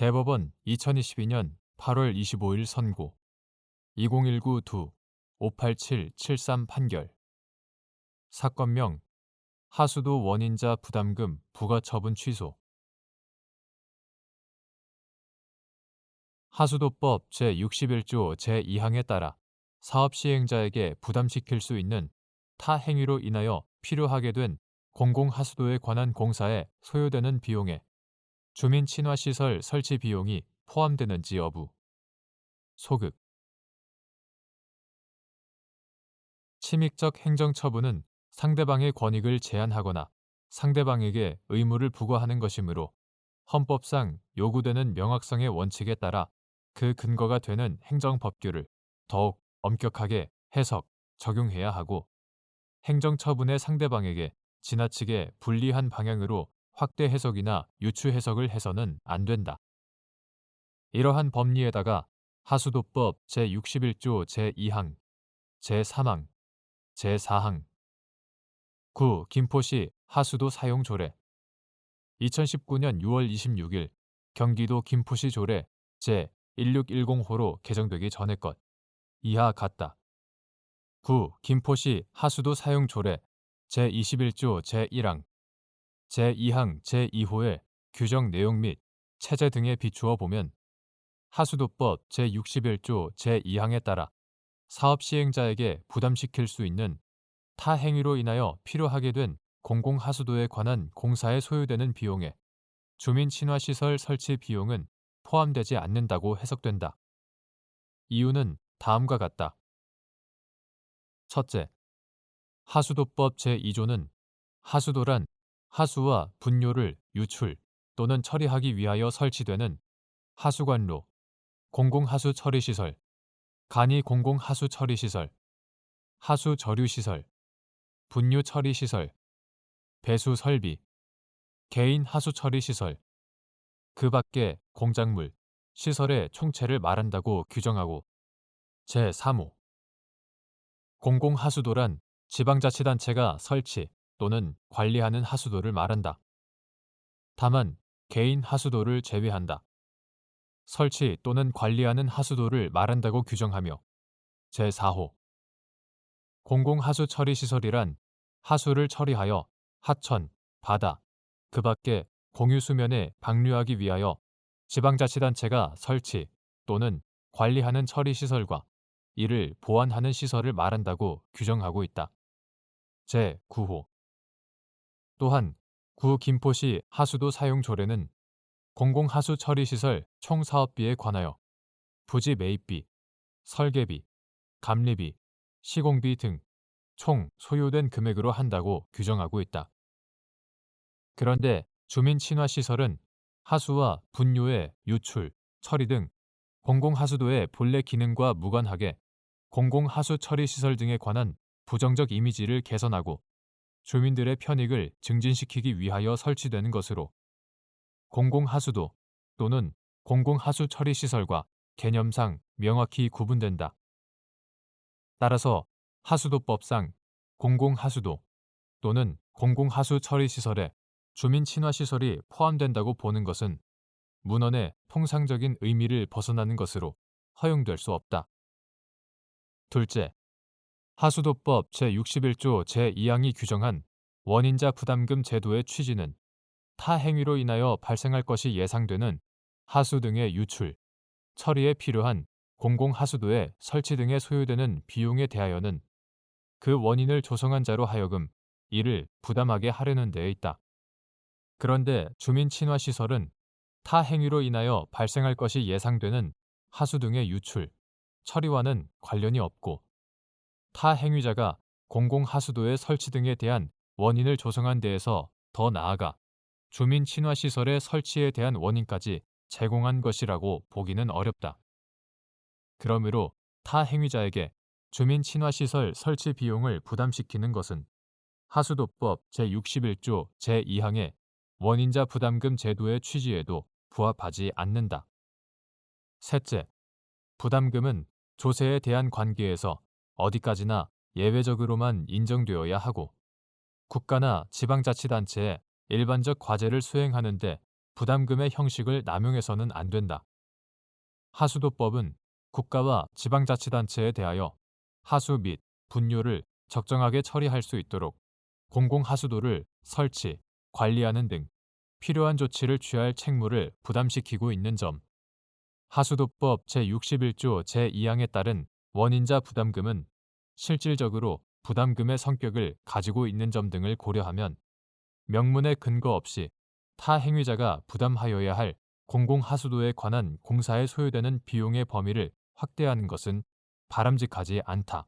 대법원 2022년 8월 25일 선고. 2019-2 587-73 판결. 사건명 하수도 원인자 부담금 부과처분 취소. 하수도법 제61조 제2항에 따라 사업 시행자에게 부담시킬 수 있는 타 행위로 인하여 필요하게 된 공공하수도에 관한 공사에 소요되는 비용에 주민 친화 시설 설치 비용이 포함되는지 여부. 소극. 침익적 행정처분은 상대방의 권익을 제한하거나 상대방에게 의무를 부과하는 것이므로 헌법상 요구되는 명확성의 원칙에 따라 그 근거가 되는 행정법규를 더욱 엄격하게 해석, 적용해야 하고 행정처분의 상대방에게 지나치게 불리한 방향으로 확대 해석이나 유추 해석을 해서는 안 된다. 이러한 법리에다가 하수도법 제61조 제2항, 제3항, 제4항 9. 김포시 하수도 사용 조례 2019년 6월 26일 경기도 김포시 조례 제1610호로 개정되기 전의 것 이하 같다. 9. 김포시 하수도 사용 조례 제21조 제1항 제2항 제2호의 규정 내용 및 체제 등에 비추어 보면 하수도법 제61조 제2항에 따라 사업 시행자에게 부담시킬 수 있는 타 행위로 인하여 필요하게 된 공공하수도에 관한 공사에 소요되는 비용에 주민 친화시설 설치 비용은 포함되지 않는다고 해석된다. 이유는 다음과 같다. 첫째, 하수도법 제2조는 하수도란 하수와 분뇨를 유출 또는 처리하기 위하여 설치되는 하수관로, 공공하수 처리시설, 간이 공공하수 처리시설, 하수 저류시설, 분유 처리시설, 배수 설비, 개인 하수 처리시설, 그 밖의 공작물, 시설의 총체를 말한다고 규정하고 제3호. 공공하수도란 지방자치단체가 설치 또는 관리하는 하수도를 말한다. 다만 개인 하수도를 제외한다. 설치 또는 관리하는 하수도를 말한다고 규정하며 제4호 공공하수 처리 시설이란 하수를 처리하여 하천, 바다, 그 밖에 공유 수면에 방류하기 위하여 지방자치단체가 설치 또는 관리하는 처리 시설과 이를 보완하는 시설을 말한다고 규정하고 있다. 제9호 또한 구 김포시 하수도 사용 조례는 공공하수 처리 시설 총 사업비에 관하여 부지 매입비, 설계비, 감리비, 시공비 등 총 소요된 금액으로 한다고 규정하고 있다. 그런데 주민 친화 시설은 하수와 분뇨의 유출, 처리 등 공공하수도의 본래 기능과 무관하게 공공하수 처리 시설 등에 관한 부정적 이미지를 개선하고 주민들의 편익을 증진시키기 위하여 설치되는 것으로 공공하수도 또는 공공하수 처리 시설과 개념상 명확히 구분된다. 따라서 하수도법상 공공하수도 또는 공공하수 처리 시설에 주민 친화 시설이 포함된다고 보는 것은 문헌의 통상적인 의미를 벗어나는 것으로 허용될 수 없다. 둘째, 하수도법 제61조 제2항이 규정한 원인자 부담금 제도의 취지는 타 행위로 인하여 발생할 것이 예상되는 하수 등의 유출, 처리에 필요한 공공하수도의 설치 등에 소요되는 비용에 대하여는 그 원인을 조성한 자로 하여금 이를 부담하게 하려는 데에 있다. 그런데 주민 친화 시설은 타 행위로 인하여 발생할 것이 예상되는 하수 등의 유출, 처리와는 관련이 없고 타 행위자가 공공하수도의 설치 등에 대한 원인을 조성한 데에서 더 나아가 주민 친화 시설의 설치에 대한 원인까지 제공한 것이라고 보기는 어렵다. 그러므로 타 행위자에게 주민 친화 시설 설치 비용을 부담시키는 것은 하수도법 제61조 제2항의 원인자 부담금 제도의 취지에도 부합하지 않는다. 셋째, 부담금은 조세에 대한 관계에서 어디까지나 예외적으로만 인정되어야 하고 국가나 지방자치단체에 일반적 과제를 수행하는데 부담금의 형식을 남용해서는 안 된다. 하수도법은 국가와 지방자치단체에 대하여 하수 및 분뇨를 적정하게 처리할 수 있도록 공공하수도를 설치, 관리하는 등 필요한 조치를 취할 책무를 부담시키고 있는 점. 하수도법 제61조 제2항에 따른 원인자 부담금은 실질적으로 부담금의 성격을 가지고 있는 점 등을 고려하면 명문의 근거 없이 타 행위자가 부담하여야 할 공공하수도에 관한 공사에 소요되는 비용의 범위를 확대하는 것은 바람직하지 않다.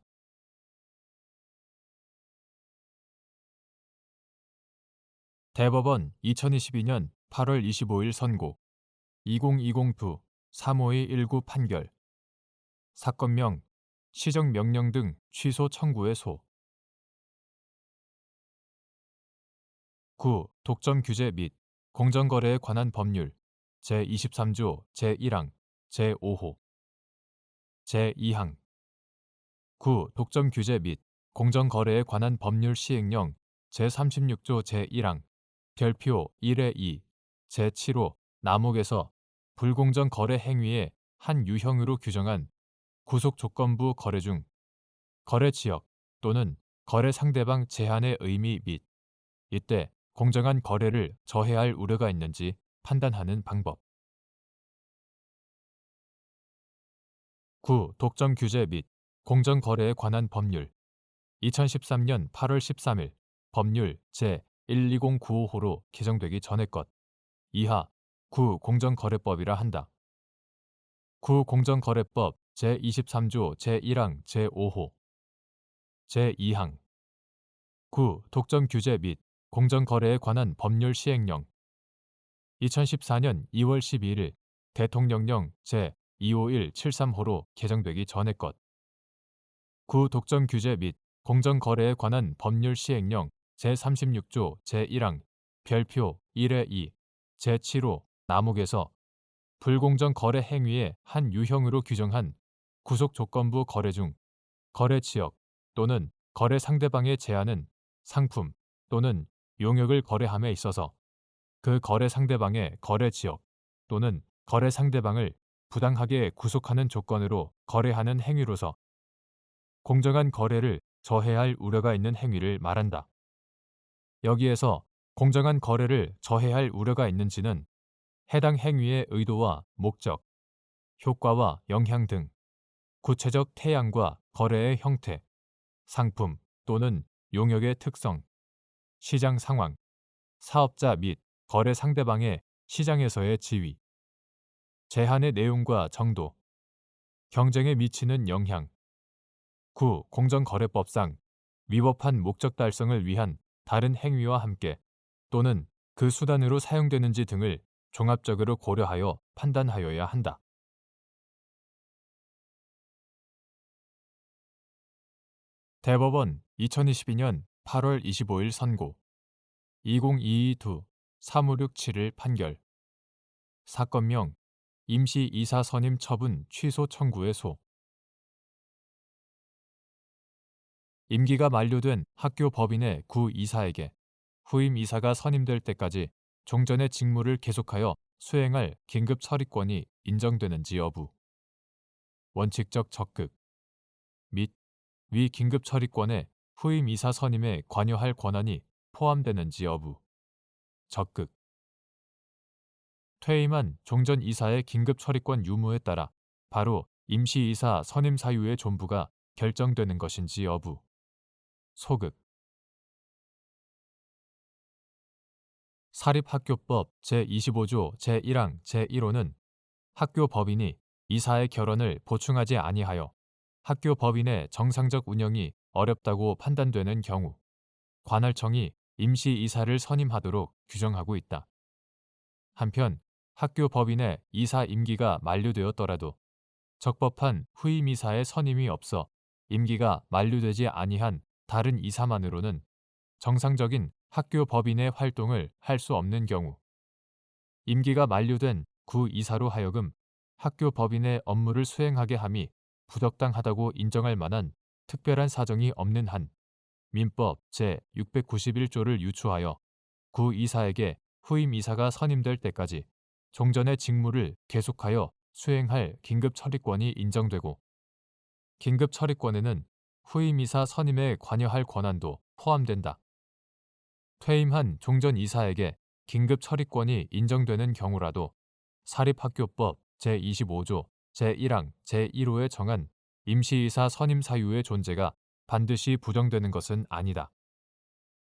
대법원 2022년 8월 25일 선고 2020부 35219 판결 사건명 시정 명령 등 취소 청구의 소. 9. 독점 규제 및 공정거래에 관한 법률. 제23조 제1항 제5호. 제2항. 9. 독점 규제 및 공정거래에 관한 법률 시행령. 제36조 제1항. 별표 1의 2 제7호 남목에서 불공정 거래 행위의 한 유형으로 규정한 구속 조건부 거래 중 거래 지역 또는 거래 상대방 제한의 의미 및 이때 공정한 거래를 저해할 우려가 있는지 판단하는 방법. 9. 독점 규제 및 공정 거래에 관한 법률 2013년 8월 13일 법률 제 1209호로 개정되기 전의 것. 이하 9 공정거래법이라 한다. 9 공정거래법 제23조 제1항 제5호 제2항 9 독점 규제 및 공정 거래에 관한 법률 시행령 2014년 2월 12일 대통령령 제25173호로 개정되기 전의 것. 9 독점 규제 및 공정 거래에 관한 법률 시행령 제36조 제1항 별표 1의 2 제7호 남욱에서 불공정 거래 행위의 한 유형으로 규정한 구속 조건부 거래 중 거래 지역 또는 거래 상대방의 제한은 상품 또는 용역을 거래함에 있어서 그 거래 상대방의 거래 지역 또는 거래 상대방을 부당하게 구속하는 조건으로 거래하는 행위로서 공정한 거래를 저해할 우려가 있는 행위를 말한다. 여기에서 공정한 거래를 저해할 우려가 있는지는 해당 행위의 의도와 목적, 효과와 영향 등 구체적 태양과 거래의 형태, 상품 또는 용역의 특성, 시장 상황, 사업자 및 거래 상대방의 시장에서의 지위, 제한의 내용과 정도, 경쟁에 미치는 영향, 9. 공정거래법상 위법한 목적 달성을 위한 다른 행위와 함께 또는 그 수단으로 사용되는지 등을 종합적으로 고려하여 판단하여야 한다. 대법원 2022년 8월 25일 선고. 2022-2 3567일 판결. 사건명 임시 이사 선임 처분 취소 청구의 소. 임기가 만료된 학교 법인의 구 이사에게 후임 이사가 선임될 때까지 종전의 직무를 계속하여 수행할 긴급 처리권이 인정되는지 여부. 원칙적 적극. 및 위 긴급 처리권에 후임 이사 선임에 관여할 권한이 포함되는지 여부. 적극. 퇴임한 종전 이사의 긴급 처리권 유무에 따라 바로 임시 이사 선임 사유의 존부가 결정되는 것인지 여부. 소극. 사립학교법 제25조 제1항 제1호는 학교 법인이 이사의 결혼을 보충하지 아니하여 학교 법인의 정상적 운영이 어렵다고 판단되는 경우 관할청이 임시 이사를 선임하도록 규정하고 있다. 한편 학교 법인의 이사 임기가 만료되었더라도 적법한 후임 이사의 선임이 없어 임기가 만료되지 아니한 다른 이사만으로는 정상적인 학교 법인의 활동을 할 수 없는 경우 임기가 만료된 구 이사로 하여금 학교 법인의 업무를 수행하게 함이 부적당하다고 인정할 만한 특별한 사정이 없는 한 민법 제691조를 유추하여 구 이사에게 후임 이사가 선임될 때까지 종전의 직무를 계속하여 수행할 긴급 처리권이 인정되고 긴급 처리권에는 후임 이사 선임에 관여할 권한도 포함된다. 퇴임한 종전 이사에게 긴급 처리권이 인정되는 경우라도 사립학교법 제25조 제1항 제1호에 정한 임시이사 선임 사유의 존재가 반드시 부정되는 것은 아니다.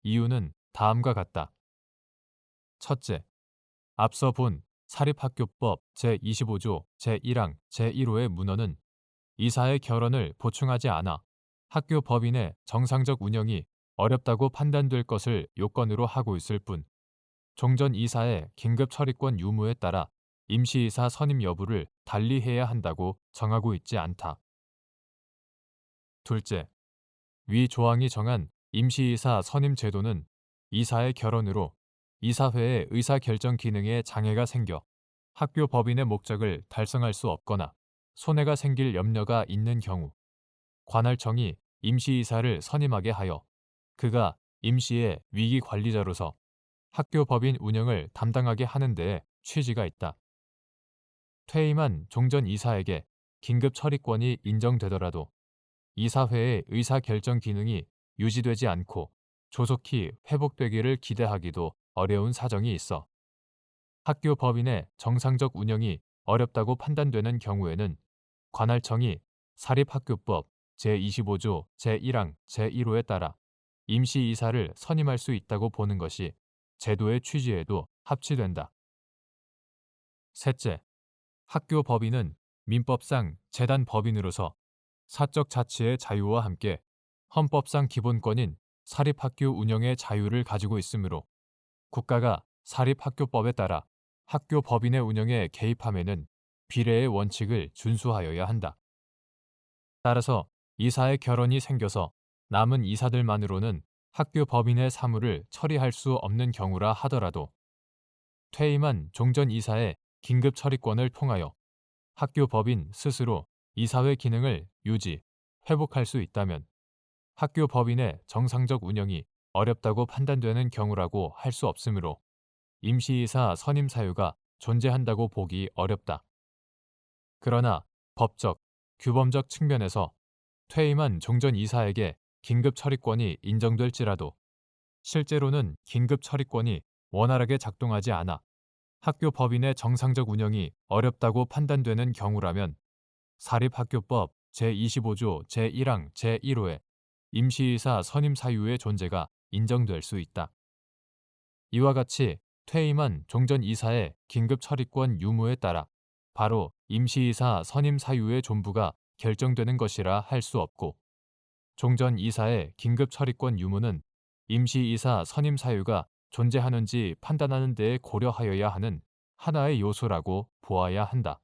이유는 다음과 같다. 첫째, 앞서 본 사립학교법 제25조 제1항 제1호의 문헌은 이사의 결혼을 보충하지 않아 학교 법인의 정상적 운영이 어렵다고 판단될 것을 요건으로 하고 있을 뿐 종전 이사의 긴급 처리권 유무에 따라 임시이사 선임 여부를 달리해야 한다고 정하고 있지 않다. 둘째, 위 조항이 정한 임시이사 선임 제도는 이사의 결혼으로 이사회의 의사결정 기능에 장애가 생겨 학교 법인의 목적을 달성할 수 없거나 손해가 생길 염려가 있는 경우 관할청이 임시이사를 선임하게 하여 그가 임시의 위기 관리자로서 학교 법인 운영을 담당하게 하는 데에 취지가 있다. 퇴임한 종전 이사에게 긴급 처리권이 인정되더라도 이사회의 의사결정 기능이 유지되지 않고 조속히 회복되기를 기대하기도 어려운 사정이 있어 학교 법인의 정상적 운영이 어렵다고 판단되는 경우에는 관할청이 사립학교법 제25조 제1항 제1호에 따라 임시이사를 선임할 수 있다고 보는 것이 제도의 취지에도 합치된다. 셋째, 학교 법인은 민법상 재단 법인으로서 사적 자치의 자유와 함께 헌법상 기본권인 사립학교 운영의 자유를 가지고 있으므로 국가가 사립학교법에 따라 학교 법인의 운영에 개입함에는 비례의 원칙을 준수하여야 한다. 따라서 이사의 결혼이 생겨서 남은 이사들만으로는 학교 법인의 사무를 처리할 수 없는 경우라 하더라도 퇴임한 종전 이사의 긴급 처리권을 통하여 학교 법인 스스로 이사회 기능을 유지, 회복할 수 있다면 학교 법인의 정상적 운영이 어렵다고 판단되는 경우라고 할 수 없으므로 임시이사 선임 사유가 존재한다고 보기 어렵다. 그러나 법적, 규범적 측면에서 퇴임한 종전 이사에게 긴급 처리권이 인정될지라도 실제로는 긴급 처리권이 원활하게 작동하지 않아 학교 법인의 정상적 운영이 어렵다고 판단되는 경우라면 사립학교법 제25조 제1항 제1호에 임시이사 선임 사유의 존재가 인정될 수 있다. 이와 같이 퇴임한 종전 이사의 긴급 처리권 유무에 따라 바로 임시이사 선임 사유의 존부가 결정되는 것이라 할 수 없고 종전 이사의 긴급 처리권 유무는 임시이사 선임 사유가 존재하는지 판단하는 데 고려하여야 하는 하나의 요소라고 보아야 한다.